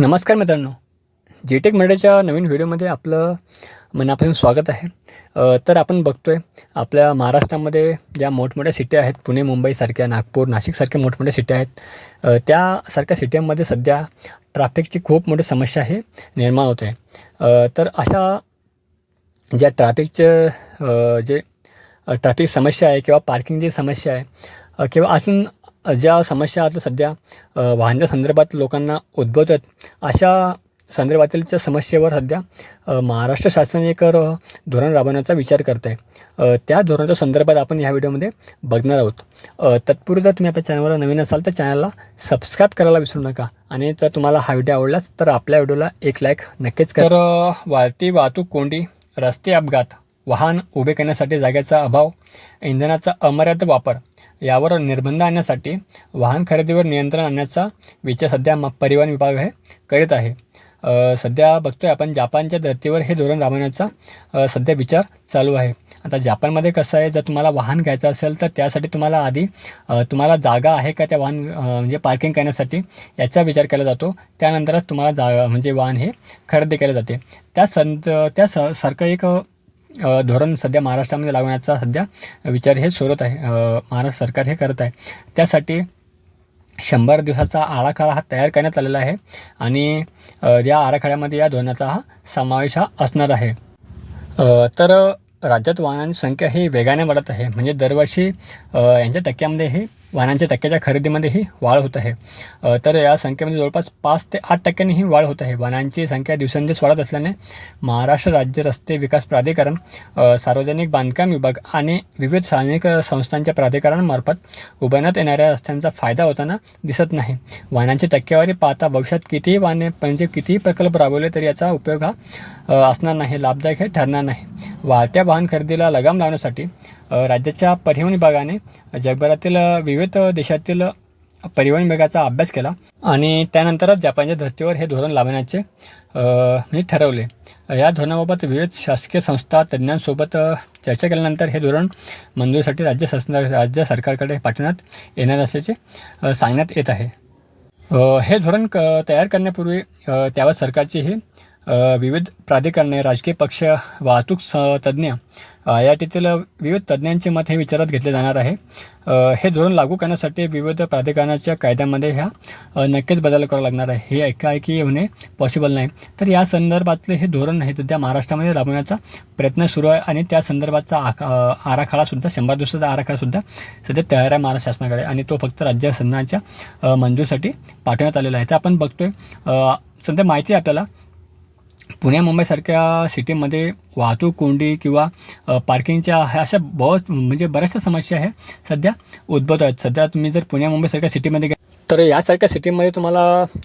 नमस्कार मित्रांनो. जेटेक मराठीच्या नवीन व्हिडिओमध्ये आपलं मनापासून स्वागत आहे. तर आपण बघतो आहे आपल्या महाराष्ट्रामध्ये ज्या मोठमोठ्या सिट्या आहेत पुणे मुंबईसारख्या नागपूर नाशिकसारख्या मोठमोठ्या सिट्या आहेत त्यासारख्या सिट्यांमध्ये सध्या ट्रॅफिकची खूप मोठी समस्या हे निर्माण होते आहे. तर अशा ज्या ट्रॅफिकचे जे ट्रॅफिक समस्या आहे किंवा पार्किंगची समस्या आहे किंवा अजून ज्या समस्या आता सध्या वाहनाच्या संदर्भात लोकांना उद्भवत आहेत अशा संदर्भातीलच्या समस्येवर सध्या महाराष्ट्र शासन एक धोरण राबवण्याचा विचार करत आहे त्या धोरणाच्या संदर्भात आपण ह्या व्हिडिओमध्ये बघणार आहोत. तत्पूर्वी जर तुम्ही आपल्या चॅनलवर नवीन असाल तर चॅनलला सबस्क्राईब करायला विसरू नका. आणि जर तुम्हाला हा व्हिडिओ आवडलाच तर आपल्या व्हिडिओला एक लाईक नक्कीच कर. वाढती वाहतूक कोंडी रस्ते अपघात वाहन उभे करण्यासाठी जागेचा अभाव इंधनाचा अमर्याद वापर यावर निर्बंध आणण्यासाठी वाहन खरेदीवर नियंत्रण आणण्याचा विचार सध्या म परिवहन विभाग हे करीत आहे. सध्या सध्या बघतोय आपण जापानच्या धर्तीवर हे धोरण राबवण्याचा सध्या विचार चालू आहे. आता जापानमध्ये कसं आहे? जर तुम्हाला वाहन घ्यायचं असेल तर त्यासाठी तुम्हाला आधी तुम्हाला जागा आहे का त्या वाहन म्हणजे पार्किंग करण्यासाठी? याचा विचार केला जातो. त्यानंतरच तुम्हाला जागा म्हणजे वाहन हे खरेदी केले जाते. त्या संत त्या स सारखं एक धोरण सध्या महाराष्ट्रामध्ये लागवण्याचा सध्या विचार हे सुरत आहे. महाराष्ट्र सरकार हे करत आहे. त्यासाठी शंभर दिवसाचा आराखडा हा तयार करण्यात आलेला आहे आणि या आराखड्यामध्ये या धोरणाचा हा समावेश हा असणार आहे. तर राज्यात वाहनांची संख्या ही वेगाने वाढत आहे. म्हणजे दरवर्षी यांच्या टक्क्यामध्ये हे वाहनांच्या टक्क्याच्या खरेदीमध्येही वाढ होत आहे. तर या संख्येमध्ये जवळपास पाच ते आठ टक्क्यांनी ही वाढ होत आहे. वाहनांची संख्या दिवसेंदिवस वाढत असल्याने महाराष्ट्र राज्य रस्ते विकास प्राधिकरण सार्वजनिक बांधकाम विभाग आणि विविध स्थानिक संस्थांच्या प्राधिकरणांमार्फत उभारण्यात येणाऱ्या रस्त्यांचा फायदा होताना दिसत नाही. वाहनांची टक्केवारी पाहता भविष्यात कितीही वाहने म्हणजे कितीही प्रकल्प राबवले तरी याचा उपयोग हा असणार नाही लाभदायक हे ठरणार नाही. वाढत्या वाहन खरेदीला लगाम लावण्यासाठी राज्याच्या परिवहन विभागाने जगभरातील विविध देशातील परिवहन विभागाचा अभ्यास केला आणि त्यानंतरच जपानच्या धर्तीवर हे धोरण लावण्याचे मी ठरवले. या धोरणाबाबत विविध शासकीय संस्था तज्ज्ञांसोबत चर्चा केल्यानंतर हे धोरण मंजुरीसाठी राज्य शासना राज्य सरकारकडे पाठवण्यात येणार असल्याचे सांगण्यात येत आहे. हे धोरण क तयार करण्यापूर्वी त्यावर सरकारचीही विविध प्राधिकरणे राजकीय पक्ष वाहतूक स तज्ज्ञ आय आय टीतील विविध तज्ज्ञांचे मत हे विचारात घेतले जाणार आहे. हे धोरण लागू करण्यासाठी विविध प्राधिकरणाच्या कायद्यामध्ये ह्या नक्कीच बदल करावा लागणार आहे. हे एकाएकी होणे पॉसिबल नाही. तर या संदर्भातले हे धोरण हे सध्या महाराष्ट्रामध्ये राबवण्याचा प्रयत्न सुरू आहे आणि त्या संदर्भाचा आखा आराखडासुद्धा शंभर दिवसाचा आराखडासुद्धा सध्या तयार आहे महाराष्ट्र शासनाकडे आणि तो फक्त राज्य शासनाच्या अ, मंजूरसाठी पाठवण्यात आलेला आहे. तर आपण बघतोय सध्या माहिती आहे आपल्याला पुणे मुंबईसारख्या सिटीमध्ये वाहतूक कोंडी किंवा पार्किंगच्या ह्या अशा बहुत म्हणजे बऱ्याचशा समस्या आहे सध्या उद्भवत आहेत. सध्या तुम्ही जर पुणे मुंबईसारख्या सिटीमध्ये तर यासारख्या सिटीमध्ये तुम्हाला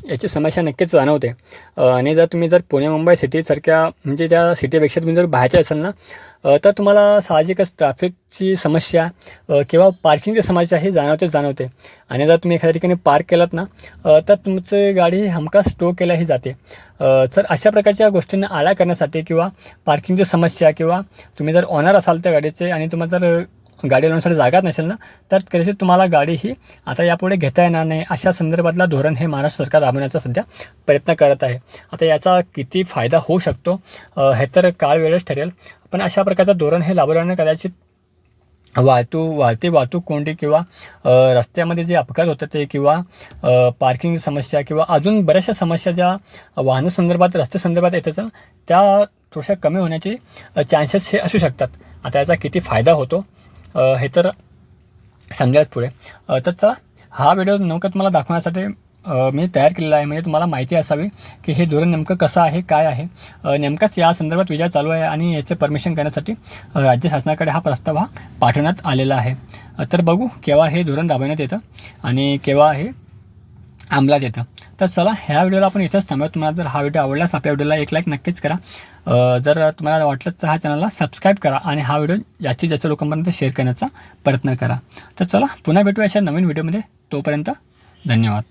याची समस्या नक्कीच जाणवते. आणि जर तुम्ही जर पुणे मुंबई सिटीसारख्या म्हणजे त्या सिटीपेक्षा तुम्ही जर बाहेरचे असाल ना तर तुम्हाला साहजिकच ट्रॅफिकची समस्या किंवा पार्किंगची समस्या ही जाणवते जाणवते. आणि जर तुम्ही एखाद्या ठिकाणी पार्क केलात ना तर तुमची गाडी हमखास स्टो केल्याही जाते. तर अशा प्रकारच्या गोष्टींना आळा करण्यासाठी किंवा पार्किंगची समस्या किंवा तुम्ही जर ऑनर असाल त्या गाडीचे आणि तुम्हाला जर गाडी लावण्यासाठी जागाच नसेल ना तर कदाचित तुम्हाला गाडी ही आता यापुढे घेता येणार नाही. अशा संदर्भातला धोरण हे महाराष्ट्र सरकार राबवण्याचा सध्या प्रयत्न करत आहे. आता याचा किती फायदा होऊ शकतो हे तर काळ वेळच ठरेल. पण अशा प्रकारचं धोरण हे राबवल्याने कदाचित वाहतूक वाहती वाहतूक कोंडी किंवा रस्त्यामध्ये जे अपघात होतात ते किंवा पार्किंग समस्या किंवा अजून बऱ्याचशा समस्या ज्या वाहनासंदर्भात रस्ते संदर्भात येतात ना, त्या थोड्याशा कमी होण्याचे चान्सेस हे असू शकतात. आता याचा किती फायदा होतो? हे तर समजायच पुढे. तर चला हा व्हिडिओ नेमकं तुम्हाला दाखवण्यासाठी मी तयार केलेला आहे. म्हणजे तुम्हाला माहिती असावी की हे धोरण नेमकं कसं आहे काय आहे. नेमकंच नेमकाच या संदर्भात विचार चालू आहे आणि याचे परमिशन करण्यासाठी राज्य शासनाकडे हा प्रस्ताव हा पाठवण्यात आलेला आहे. तर बघू केव्हा हे धोरण राबवण्यात येतं आणि केव्हा हे अंमलात येतं. तर चला ह्या व्हिडिओला आपण इथंच थांबूया. तुम्हाला जर हा व्हिडिओ आवडलास आपल्या व्हिडिओला एक लाईक नक्कीच करा. जर तुम्हाला वाटलं तर हा चॅनलला सबस्क्राईब करा आणि हा व्हिडिओ जास्तीत जास्त लोकांपर्यंत शेअर करण्याचा प्रयत्न करा. तर चला पुन्हा भेटूया अशा नवीन व्हिडिओमध्ये. तोपर्यंत धन्यवाद.